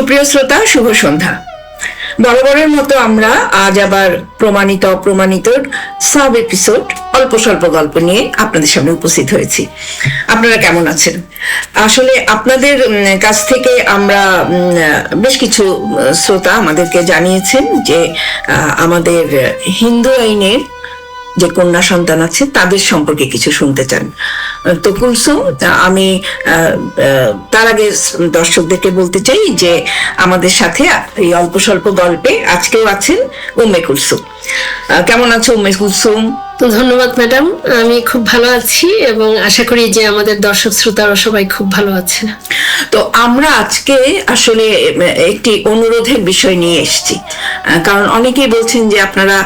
সুপ্রিয় শ্রোতা, শুভ সন্ধ্যা। বরাবরের মতো আমরা আজ আবার প্রমাণিত, অপ্রমাণিত সাব এপিসোড অল্প স্বল্প গল্প নিয়ে আপনাদের সামনে উপস্থিত হয়েছি। আপনারা কেমন আছেন? আসলে আপনাদের কাছ থেকে আমরা বেশ কিছু শ্রোতা আমাদেরকে জানিয়েছেন যে আমাদের হিন্দু আইনের যে কন্যা সন্তান আছে, তাদের সম্পর্কে কিছু শুনতে চান। তো কুলসুম, আমি তার আগে দর্শকদেরকে বলতে চাই যে আমাদের সাথে এই অল্প স্বল্প গল্পে আজকেও আছেন উম্মে কুলসুম। কেমন আছো উম্মে কুলসুম? তো ধন্যবাদ, ম্যাডাম। আমি খুব ভালো আছি এবং আশা করি যে আমাদের দর্শক শ্রোতারা সবাই খুব ভালো আছে। তো আমরা আজকে আসলে একটি অনুরোধের বিষয় নিয়ে এসেছি। কারণ অনেকেই বলছেন যে আপনারা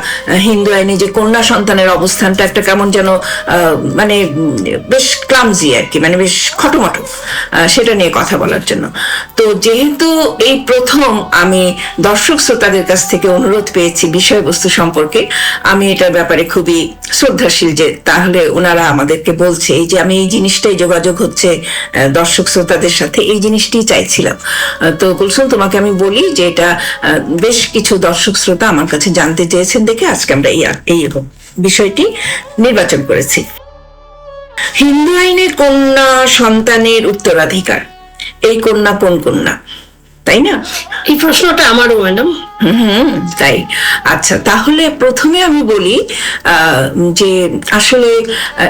হিন্দু আইনে যে কন্যা সন্তানের অবস্থানটা একটা কেমন যেন মানে বেশ ক্লামজি আর কি মানে বেশ খটোমটো সেটা নিয়ে কথা বলার জন্য। তো যেহেতু এই প্রথম আমি দর্শক শ্রোতাদের কাছ থেকে অনুরোধ পেয়েছি বিষয়বস্তু সম্পর্কে, আমি এটার ব্যাপারে খুবই শ্রদ্ধাশীল যে, তাহলে ওনারা আমাদেরকে বলছে, এই যে আমি এই জিনিসটাই যোগাযোগ হচ্ছে দর্শক শ্রোতাদের সাথে, এই জিনিসটাই চাইছিলাম। তো কুলসুম, তোমাকে আমি বলি যে এটা বেশ কিছু দর্শক শ্রোতা আমার কাছে জানতে চেয়েছেন দেখে আজকে আমরা এই বিষয়টি নির্বাচন করেছি। হিন্দু আইনে কন্যা সন্তানের উত্তরাধিকার, এই কন্যা কোন কন্যা? তাই না? এই প্রশ্নটা আমারও, ম্যাডাম। হুম, তাই। আচ্ছা তাহলে প্রথমে আমি বলি যে আসলে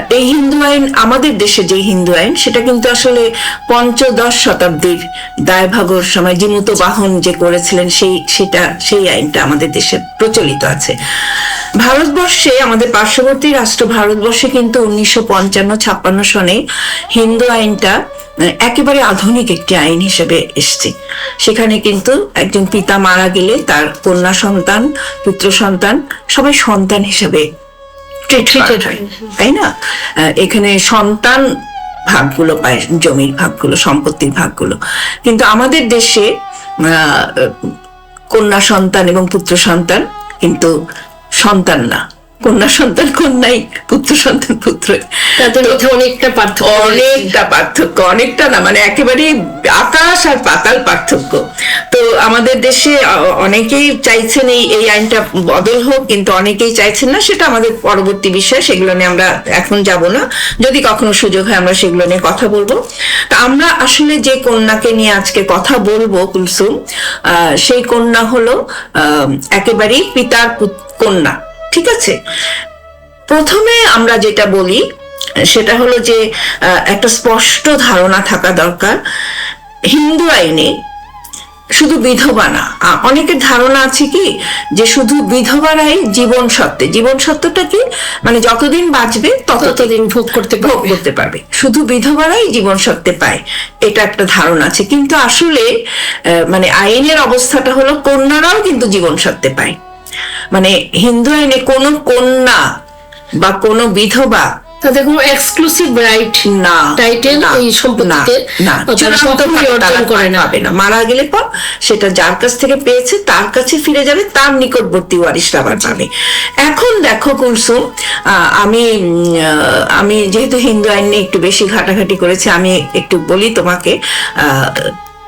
এই হিন্দু আইন, আমাদের দেশে যে হিন্দু আইন, সেটা কিন্তু আসলে পঞ্চদশ শতাব্দীর দায়ভাগর সময় জিমুত বাহন যে করেছিলেন, সেই, সেটা, সেই আইনটা আমাদের দেশে প্রচলিত আছে। ভারতবর্ষে আমাদের পার্শ্ববর্তী রাষ্ট্র ভারতবর্ষে কিন্তু উনিশশো পঞ্চান্ন ছাপ্পান্ন সনে হিন্দু আইনটা একেবারে আধুনিক একটি আইন হিসেবে এসছে। সেখানে কিন্তু একজন পিতা মারা গেলে তার কন্যা সন্তান পুত্র সন্তান সবাই সন্তান হিসেবে ট্রিট হয়। তাই না? এখানে সন্তান ভাগগুলো পায় জমির ভাগগুলো সম্পত্তির ভাগগুলো। কিন্তু আমাদের দেশে আহ, কন্যা সন্তান এবং পুত্র সন্তান কিন্তু সন্তান না। কন্যা সন্তান কন্যাই পুত্র সন্তান পুত্র। তাদের মধ্যে অনেকটা পার্থক্য। অনেকটা পার্থক্য অনেকটা না মানে একেবারে আকাশ আর পাতাল পার্থক্য। তো আমাদের দেশে অনেকেই চাইছেন এই এই আইনটা বদল হোক কিন্তু অনেকেই চাইছেন না সেটা আমাদের পরবর্তী বিষয় সেগুলো নিয়ে আমরা এখন যাব না। যদি কখনো সুযোগ হয় আমরা সেগুলো নিয়ে কথা বলব। তা আমরা আসলে যে কন্যাকে নিয়ে আজকে কথা বলব কুলসুম আহ, সেই কন্যা হলো আহ, একেবারেই পিতার পুত- কন্যা ঠিক আছে? প্রথমে আমরা যেটা বলি সেটা হলো যে আহ, একটা স্পষ্ট ধারণা থাকা দরকার। হিন্দু আইনে শুধু বিধবা না অনেকের ধারণা আছে কি যে শুধু বিধবারাই জীবন সত্ত্বে জীবন সত্যটা কি? মানে যতদিন বাঁচবে ততদিন ততদিন ভোগ করতে ভোগ করতে পারবে। শুধু বিধবারাই জীবন সত্ত্বে পায় এটা একটা ধারণা আছে। কিন্তু আসলে আহ, মানে আইনের অবস্থাটা হলো কন্যারাও কিন্তু জীবন সত্ত্বে পায়। মানে হিন্দু আইনে কোনো কন্যা বা কোনো বিধবা তাদের কোনো এক্সক্লুসিভ রাইট না টাইটেল এই সম্পত্তিতে না, অর্জন করে না। পাবে না। মারা গেলে পর সেটা যার কাছ থেকে পেয়েছে তার কাছে ফিরে যাবে তার নিকটবর্তী ওয়ারিশরা আবার পাবে। এখন দেখো কুলসুম আহ, আমি আমি যেহেতু হিন্দু আইন নিয়ে একটু বেশি ঘাটাঘাটি করেছি আমি একটু বলি তোমাকে আহ,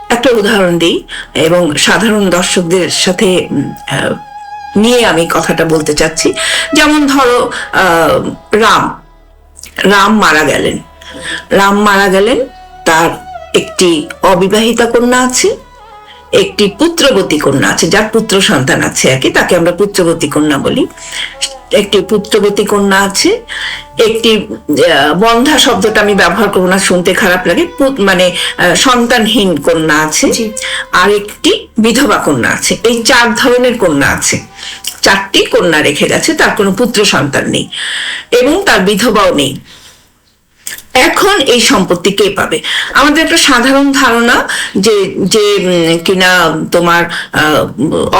একটা উদাহরণ দিই এবং সাধারণ দর্শকদের সাথে নিয়ে আমি কথাটা বলতে চাচ্ছি। যেমন ধরো রাম। রাম মারা গেলেন। রাম মারা গেলেন, তার একটি অবিবাহিতা কন্যা আছে, একটি পুত্রবতী কন্যা আছে, যার পুত্র সন্তান আছে আর কি, তাকে আমরা পুত্রবতী কন্যা বলি। একটি পুত্রবতী কন্যা আছে। একটি বন্ধা শব্দটা আমি ব্যবহার করব না শুনতে খারাপ লাগে। মানে সন্তানহীন কন্যা আছে। আর একটি বিধবা কন্যা আছে। এই চার ধরনের কন্যা আছে। চারটি কন্যা রেখে গেছে তার কোনো পুত্র সন্তান নেই এবং তার বিধবাও নেই। এখন এই সম্পত্তি কে পাবে? আমাদের একটা সাধারণ ধারণা যে যে কিনা তোমার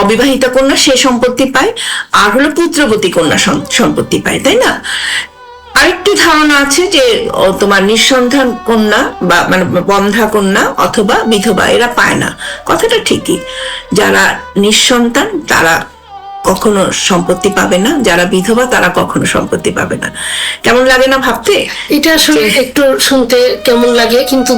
অবিবাহিতা কন্যা সে সম্পত্তি পায়, আর হলো পুত্রবতী কন্যা সম- সম্পত্তি পায়, তাই না? আরেকটি ধারণা আছে যে তোমার নিঃসন্তান কন্যা বা মানে বন্ধা কন্যা অথবা বিধবা এরা পায় না। কথাটা ঠিকই। যারা নিঃসন্তান তারা কখনো সম্পত্তি পাবে না। যারা বিধবা তারা কখনো সম্পত্তি পাবে না। কেমন লাগে না ভাবতে? এটা আসলে একটু শুনতে কেমন লাগে কিন্তু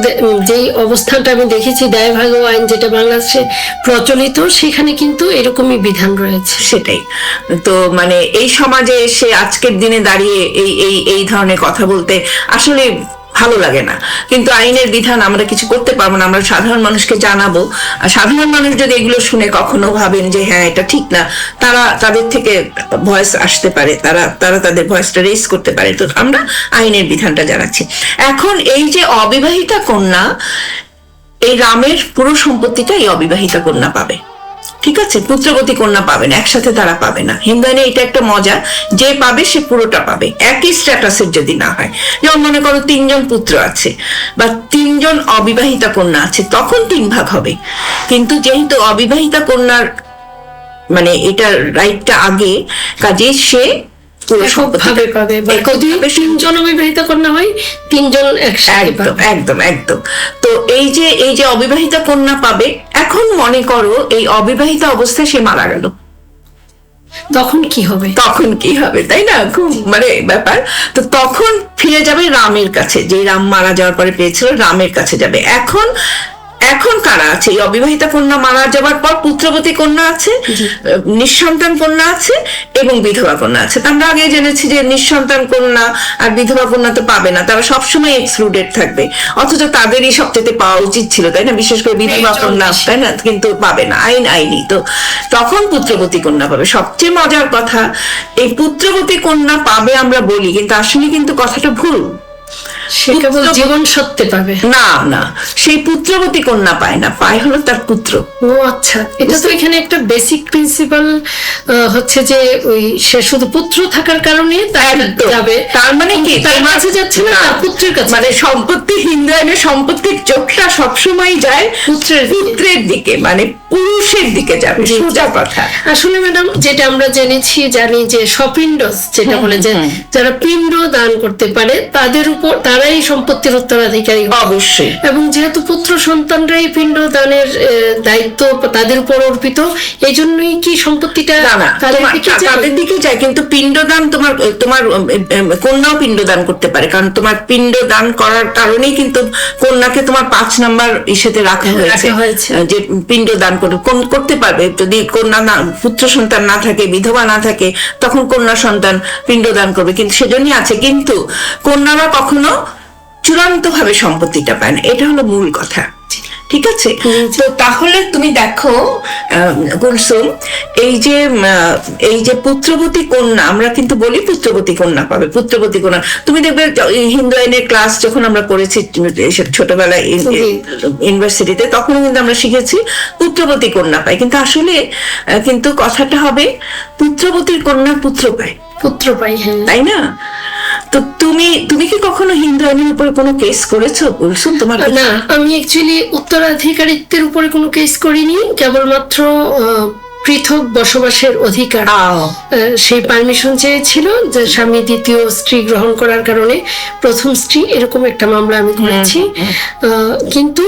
যেই অবস্থানটা আমি দেখেছি দায়ভাগ আইন যেটা বাংলাদেশে প্রচলিত সেখানে কিন্তু এরকমই বিধান রয়েছে। সেটাই। তো মানে এই সমাজে এসে আজকের দিনে দাঁড়িয়ে এই এই এই ধরনের কথা বলতে আসলে ভালো লাগে না। কিন্তু আইনের বিধান আমরা কিছু করতে পারব না, আমরা সাধারণ মানুষকে জানাব। আর সাধারণ মানুষ যদি এগুলো শুনে কখনো ভাবেন যে হ্যাঁ এটা ঠিক না, তারা তাদের থেকে ভয়েস আসতে পারে, তারা তারা তাদের ভয়েসটা রেস করতে পারে। তো আমরা আইনের বিধানটা জানাচ্ছি। এখন এই যে অবিবাহিতা কন্যা, এই রামের পুরো সম্পত্তিটা এই অবিবাহিতা কন্যা পাবে। ঠিক আছে? পুত্রবতী কন্যা পাবে না, একসাথে তারা পাবে না। হিন্দুয়ানে এটা একটা মজা, যে পাবে সে পুরোটা পাবে। একই স্ট্যাটাসের যদি না হয়। যেমন মনে করো তিনজন পুত্র আছে, বা তিনজন অবিবাহিতা কন্যা আছে, তখন তিন ভাগ হবে। কিন্তু যেহেতু অবিবাহিতা কন্যার মানে এটার রাইটটা আগে কাজে সে পাবে যদি তিনজন অবিবাহিত কন্যা হয় তিনজন একদম একদম একদম। তো এই যে এই যে অবিবাহিতা কন্যা পাবে এখন মনে করো এই অবিবাহিত অবস্থায় সে মারা গেল। তখন কি হবে? তখন কি হবে তাই না? খুব মানে ব্যাপার। তো তখন ফিরে যাবে রামের কাছে যে রাম মারা যাওয়ার পরে পেয়েছিল রামের কাছে যাবে। এখন এখন কারা আছে? এই অবিবাহিতা কন্যা মারা যাওয়ার পর পুত্রবতী কন্যা আছে নিঃসন্তান কন্যা আছে এবং বিধবা কন্যা আছে। তা আমরা আগে জেনেছি যে নিঃসন্তান কন্যা আর বিধবা কন্যা তো পাবে না তারা সবসময় এক্সক্লুডেড থাকবে। অথচ তাদেরই সবচেয়ে পাওয়া উচিত ছিল তাই না? বিশেষ করে বিধবা কন্যা তাই না? কিন্তু পাবে না আইন আইনি। তো তখন পুত্রবতী কন্যা পাবে। সবচেয়ে মজার কথা এই পুত্রবতী কন্যা পাবে আমরা বলি কিন্তু আসলে কিন্তু কথাটা ভুল। সে কেবল জীবন সত্যি পাবে। না না সেই পুত্রবতী কন্যা পায় না পায় হলো তার পুত্র। ও আচ্ছা এটা তো এখানে একটা বেসিক প্রিন্সিপাল হচ্ছে যে ওই সে শুধু পুত্র থাকার কারণে তার যাবে। তার মানে কি? তার মাঝে যাচ্ছে না তার পুত্রের কাছে। মানে সম্পত্তি হিন্দু আইনের সম্পত্তির চোখটা সবসময় যায় পুত্রের পুত্রের দিকে মানে পুরুষের দিকে যাবে। সোজা কথা। আসলে ম্যাডাম যেটা আমরা জেনেছি জানি যে সপিণ্ড যেটা বলে যে যারা পিণ্ড দান করতে পারে তাদের উপর তারাই সম্পত্তির উত্তরাধিকারী অবশ্যই। এবং যেহেতু পুত্র সন্তানরাই পিণ্ড দানের দায়িত্ব তাদের উপর অর্পিত এই জন্যই কি সম্পত্তিটা তাদের দিকে যায়? কিন্তু পিণ্ডদান তোমার তোমার কন্যাও পিণ্ডদান করতে পারে কারণ তোমার পিণ্ডদান করার কারণেই কিন্তু কন্যাকে তোমার পাঁচ নাম্বার ইসেতে রাখা হয়েছে। রাখা হয়েছে। যে পিণ্ডদান করতে পারবে যদি কন্যা না পুত্র সন্তান না থাকে বিধবা না থাকে তখন কন্যা সন্তান পিণ্ডদান করবে কিন্তু সেজন্যই আছে। কিন্তু কন্যারা কখনো চূড়ান্ত ভাবে সম্পত্তিটা পায় না এটা হলো মূল কথা। ঠিক আছে? তো তাহলে তুমি দেখো আহ, কুলসুম এই যে এই যে পুত্রবতী কন্যা আমরা কিন্তু বলি পুত্রবতী কন্যা পাবে পুত্রবতী কন্যা। তুমি দেখবে হিন্দু আইনের ক্লাস যখন আমরা করেছি ছোটবেলায় ইউনিভার্সিটিতে তখন কিন্তু আমরা শিখেছি পুত্রবতী কন্যা পাই কিন্তু আসলে কিন্তু কথাটা হবে পুত্রবতীর কন্যা পুত্র পায়। পুত্র পাই হ্যাঁ। তাই না? তো তুমি তুমি কি কখনো হিন্দু আইনের উপরে কোনো কেস করেছ কুলসুম তোমার না আমি অ্যাকচুয়ালি উত্তরাধিকারিত্বের উপরে কোনো কেস করিনি কেবলমাত্র আহ, পৃথক বসবাসের অধিকার। সেই পারমিশন চেয়েছিল যে স্বামী দ্বিতীয় স্ত্রী গ্রহণ করার কারণে প্রথম স্ত্রী এরকম একটা মামলা আমি করেছি। কিন্তু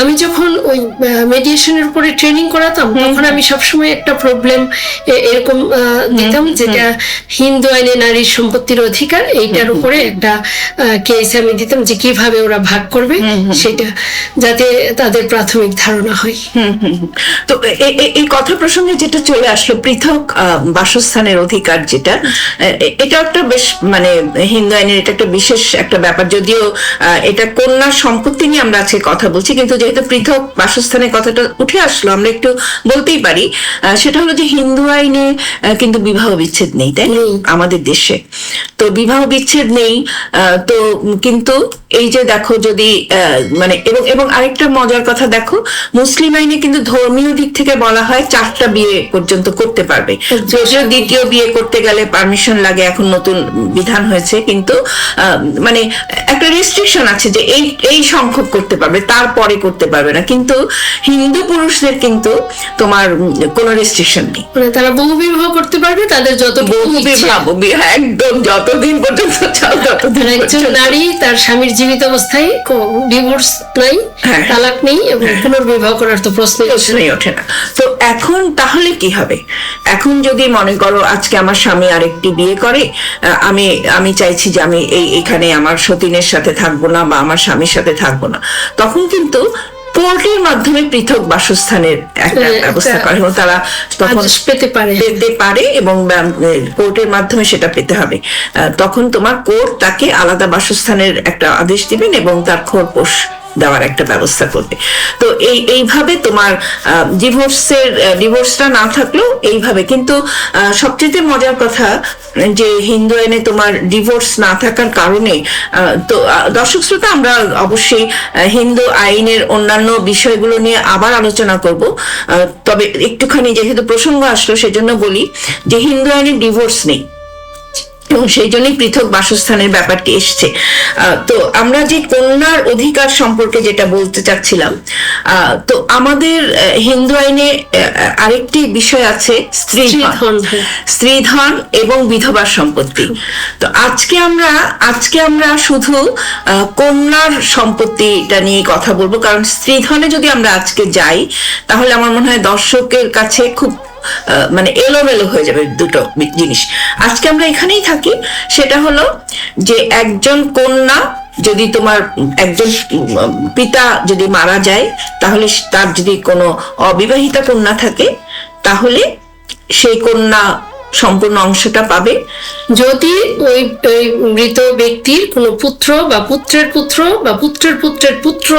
আমি যখন ওই মেডিয়েশনের উপরে ট্রেনিং করাতাম তখন আমি সবসময় একটা প্রবলেম এরকম দিতাম যেটা হিন্দু আইনে নারীর সম্পত্তির অধিকার এইটার উপরে একটা কেস আমি দিতাম যে কীভাবে ওরা ভাগ করবে সেটা যাতে তাদের প্রাথমিক ধারণা হয়। তো এই কথা প্রসঙ্গে যেটা চলে আসলো পৃথক বাসস্থানের অধিকার যেটা এটা একটা বেশ মানে হিন্দু আইনের এটা একটা বিশেষ একটা ব্যাপার। যদিও এটা কন্যার সম্পত্তি নিয়ে আমরা আজকে কথা বলছি কিন্তু যেহেতু পৃথক বাসস্থানের কথাটা উঠে আসলো আমরা একটু বলতেই পারি সেটা হলো যে হিন্দু আইনে কিন্তু বিবাহ বিচ্ছেদ নেই তাই। আমাদের দেশে। তো বিবাহ বিচ্ছেদ নেই আহ, তো কিন্তু এই যে দেখো যদি আহ, মানে এবং এবং আরেকটা মজার কথা দেখো মুসলিম আইনে কিন্তু ধর্মীয় দিক থেকে বলা হয় চারটা বিয়ে পর্যন্ত করতে পারবে। যদিও দ্বিতীয় বিয়ে করতে গেলে পারমিশন লাগে এখন নতুন বিধান হয়েছে কিন্তু মানে একটা রেস্ট্রিকশন আছে যে এই এই সংখ্যক করতে পারবে তারপরে করতে পারবে না। কিন্তু হিন্দু পুরুষদের কিন্তু তোমার কোনো রেস্ট্রিকশন নেই। মানে তারা বহু বিবাহ করতে পারবে তাদের যত বহু বিবাহ একদম যতদিন পর্যন্ত চাও ততদিন একজন নারী তার স্বামীর জীবিত অবস্থায় ডিভোর্স নাই হ্যাঁ। তালাক নেই এবং পুনর্বিবাহ করার তো। প্রশ্নই ওঠে না। তো এখন তাহলে কি হবে? এখন যদি মনে করো আজকে আমার স্বামী আরেকটি বিয়ে করে আমি আমি চাইছি যে আমি এই এখানে আমার সতীনের সাথে থাকব না বা আমার স্বামীর সাথে থাকব না। তখন কিন্তু কোর্টের মাধ্যমে পৃথক বাসস্থানের একটা ব্যবস্থা করে এবং তারা তখন পেতে পারে। পেতে পারে এবং কোর্টের মাধ্যমে সেটা পেতে হবে। আহ, তখন তোমার কোর্ট তাকে আলাদা বাসস্থানের একটা আদেশ দিবেন এবং তার খোরপোশ দেওয়ার একটা ব্যবস্থা করবে। তো এই, এইভাবে তোমার ডিভোর্সের ডিভোর্সটা না থাকলেও এইভাবে। কিন্তু সবচেয়ে মজার কথা, যে হিন্দু আইনে তোমার ডিভোর্স না থাকার কারণে তো দর্শক শ্রোতা, আমরা অবশ্যই হিন্দু আইনের অন্যান্য বিষয়গুলো নিয়ে আবার আলোচনা করব। তবে একটুখানি যেহেতু প্রসঙ্গ আসলো, সেজন্য বলি যে হিন্দু আইনে ডিভোর্স নেই। এবং সেই জন্যই পৃথক বাসস্থানের ব্যাপারটি এসছে। তো আমরা যে কন্যার অধিকার সম্পর্কে যেটা বলতে চাচ্ছিলাম তো আমাদের হিন্দু আইনে আরেকটি বিষয় আছে স্ত্রীধন। স্ত্রীধন, হ্যাঁ। স্ত্রীধন এবং বিধবার সম্পত্তি। তো আজকে আমরা আজকে আমরা শুধু আহ, কন্যার সম্পত্তিটা নিয়ে কথা বলব। কারণ স্ত্রীধনে যদি আমরা আজকে যাই তাহলে আমার মনে হয় দর্শকের কাছে খুব মানে এলোমেলো হয়ে যাবে দুটো জিনিস। আজকে আমরা এখানেই থাকি। সেটা হলো যে একজন কন্যা যদি তোমার একজন পিতা যদি মারা যায়, তাহলে তার যদি কোনো অবিবাহিতা কন্যা থাকে, তাহলে সেই কন্যা সম্পূর্ণ অংশটা পাবে। যদি ওই ওই মৃত ব্যক্তির কোনো পুত্র বা পুত্রের পুত্র বা পুত্রের পুত্রের পুত্র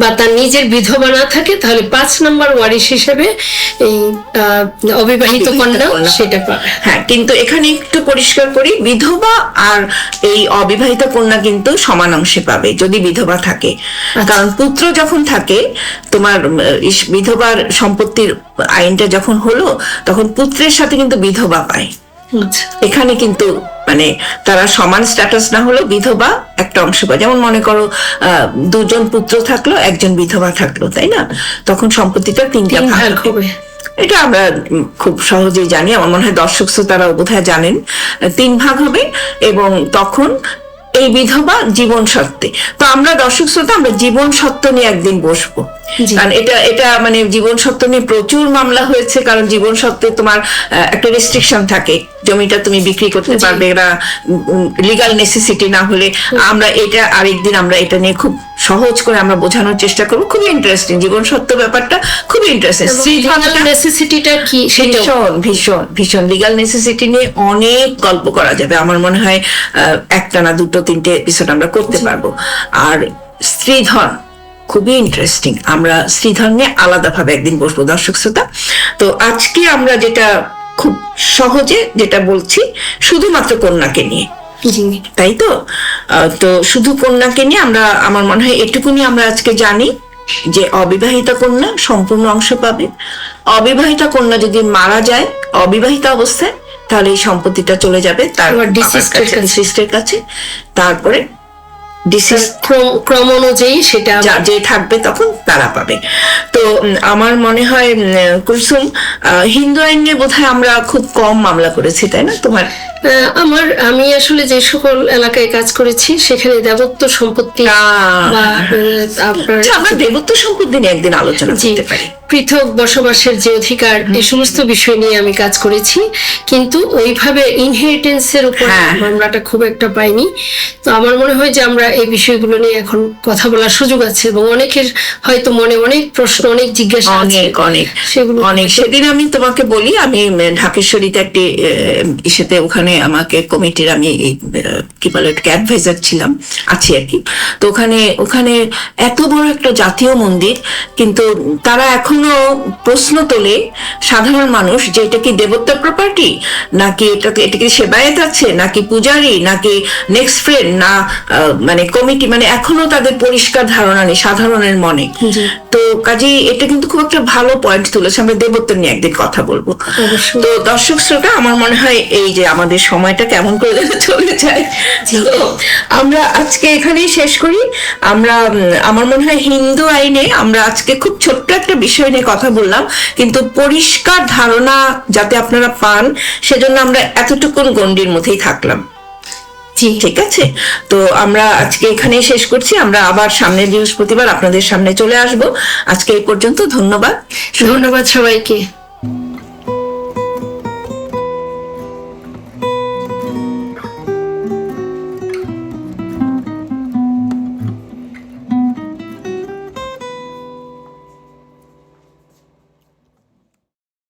বা তার নিজের বিধবা না থাকে তাহলে পাঁচ নম্বর ওয়ারিশ হিসেবে এই অবিবাহিত কন্যা। সেটা পাবে। হ্যাঁ কিন্তু এখানে একটু পরিষ্কার করি বিধবা আর এই অবিবাহিত কন্যা কিন্তু সমান অংশে পাবে যদি বিধবা থাকে। কারণ পুত্র যখন থাকে তোমার বিধবার সম্পত্তির আইনটা যখন হলো তখন পুত্রের সাথে কিন্তু বিধবা পায় আচ্ছা। এখানে কিন্তু মানে তারা সমান স্ট্যাটাস না হলেও বিধবা একটা অংশ পায়। যেমন মনে করো আহ, দুজন পুত্র থাকল একজন বিধবা থাকল তাই না? তখন সম্পত্তিটা তিনটা তিন ভাগ হবে। এটা আমরা খুব সহজেই জানি। আমার মনে হয় দর্শক শ্রোতারা বোধহয় জানেন। তিন ভাগ হবে এবং তখন এই বিধবা জীবন সত্ত্বে তো আমরা দর্শক শ্রোতা আমরা জীবন সত্য নিয়ে একদিন বসবো। কারণ এটা এটা মানে জীবন সত্য নিয়ে প্রচুর মামলা হয়েছে কারণ জীবন সত্ত্বে তোমার একটা রেস্ট্রিকশন থাকে। জমিটা তুমি বিক্রি করতে পারবে এরা লিগাল নেসেসিটি না হলে আমরা এটা আরেকদিন আমরা এটা নিয়ে খুব সহজ করে আমরা বোঝানোর চেষ্টা করব। খুবই ইন্টারেস্টিং জীবন সত্য ব্যাপারটা খুবই ইন্টারেস্টিং লিগাল নেসেসিটিটা কি ভীষণ ভীষণ ভীষণ লিগাল নেসেসিটি নিয়ে অনেক গল্প করা যাবে। আমার মনে হয় আহ, একটা না দুটো তিনটে এপিসোড আমরা করতে পারব। আর স্ত্রীধন খুবই ইন্টারেস্টিং আমরা স্ত্রীধন নিয়ে আলাদাভাবে একদিন বসবো দর্শক শ্রোতা। তো আজকে আমরা যেটা খুব সহজে যেটা বলছি শুধুমাত্র কন্যাকে নিয়ে। তাই তো? তো শুধু কন্যাকে নিয়ে আমরা আমার মনে হয় এটুকুনি আমরা আজকে জানি যে অবিবাহিতা কন্যা সম্পূর্ণ অংশ পাবে। অবিবাহিতা কন্যা যদি মারা যায় অবিবাহিতা অবস্থায় তাহলে এই সম্পত্তিটা চলে যাবে তার আবার বাবার deceased এর কাছে কাছে। deceased এর কাছে। তারপরে ডিসিস ক্রম অনুযায়ী সেটা যে থাকবে তখন তারা পাবে। তো আমার মনে হয় কুলসুম হিন্দু আইন নিয়ে বোধহয় আমরা খুব কম মামলা করেছি তাই না? তোমার আমার আমি আসলে যে সকল এলাকায় কাজ করেছি সেখানে দেবত্ব সম্পত্তি বা আপনার আচ্ছা, আমরা দেবত্ব সম্পত্তি নিয়ে একদিন আলোচনা করতে পারি। পৃথক বসবাসের যে অধিকার এই সমস্ত বিষয় নিয়ে আমি কাজ করেছি। কিন্তু ওইভাবে ইনহেরিটেন্সের উপর হ্যাঁ। মামলাটা খুব একটা পাইনি। তো আমার মনে হয় যে আমরা এই বিষয়গুলো নিয়ে এখন কথা বলার সুযোগ আছে এবং অনেকের হয়তো মনে অনেক প্রশ্ন অনেক জিজ্ঞাসা অনেক অনেক সেগুলো অনেক। সেদিন আমি তোমাকে বলি আমি ঢাকেশ্বরীতে একটি ইসেতে ওখানে আমাকে কমিটির আমি কি বলে অ্যাডভাইজার ছিলাম আছি আর কি। তো ওখানে ওখানে এত বড় একটা জাতীয় মন্দির কিন্তু তারা এখনও প্রশ্ন তোলে সাধারণ মানুষ যে এটা কি দেবত্বের প্রপার্টি নাকি এটা এটা কি সেবায়েত আছে? নাকি পূজারি? নাকি নেক্সট ফ্রেন্ড না মানে কমিটি মানে এখনও তাদের পরিষ্কার ধারণা নেই সাধারণের মনে। তো কাজেই এটা কিন্তু খুব একটা ভালো পয়েন্ট তুলেছে। আমরা দেবত্ব নিয়ে একদিন কথা বলব। তো দর্শক শ্রোতা আমার মনে হয় এই যে আমাদের সময়টা কেমন করে চলে যায়। আমরা আজকে এখানেই শেষ করি। আমরা আমার মনে হয় হিন্দু আইনে আমরা আজকে খুব ছোট্ট একটা বিষয় নিয়ে কথা বললাম কিন্তু পরিষ্কার ধারণা যাতে আপনারা পান সেজন্য আমরা এতটুকুন গণ্ডির মধ্যেই থাকলাম। ঠিক আছে? তো আমরা আজকে এখানেই শেষ করছি আমরা আবার সামনের বৃহস্পতিবার আপনাদের সামনে চলে আসব। আজকে এই পর্যন্ত ধন্যবাদ। ধন্যবাদ সবাইকে।